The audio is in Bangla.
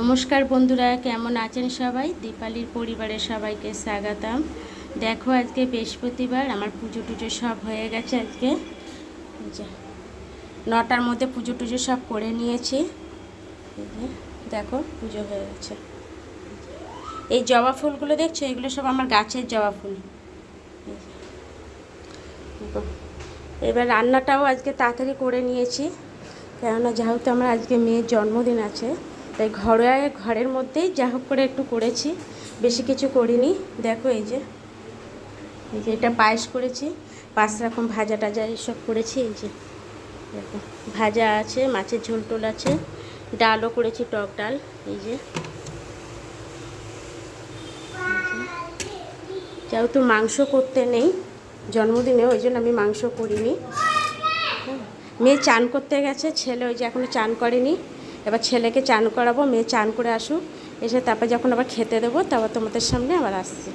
নমস্কার বন্ধুরা, কেমন আছেন সবাই? দীপালির পরিবারের সবাইকে স্বাগতম। দেখো আজকে বৃহস্পতিবার, আমার পুজো টুজো সব হয়ে গেছে আজকে। নটার মধ্যে পুজো টুজো সব করে নিয়েছি। দেখো, পুজো হয়ে গেছে। এই জবা ফুলগুলো দেখছ? এগুলো সব আমার গাছের জবা ফুল। এবার রান্নাটাও আজকে তাড়াতাড়ি করে নিয়েছি। কেননা যেহেতু আমার আজকে মেয়ের জন্মদিন আছে তাই ঘরে ঘরের মধ্যেই যা হোক করে একটু করেছি। বেশি কিছু করিনি। দেখো এই যে এই যে এটা পায়েস করেছি, পাঁচ রকম ভাজা টাজা এইসব করেছি, এই যে দেখো, ভাজা আছে, মাছের ঝোল টোল আছে, ডালও করেছি, টক ডাল, এই যে। যেহেতু মাংস করতে নেই জন্মদিনে ওই জন্য আমি মাংস করিনি। মেয়ে চান করতে গেছে, ছেলে ওই যে এখনও চান করেনি। এবার ছেলেকে চান করাবো, মেয়ে চান করে আসুক, এসে তারপর যখন আবার খেতে দেবো, তারপর তোমাদের সামনে আবার আসছি।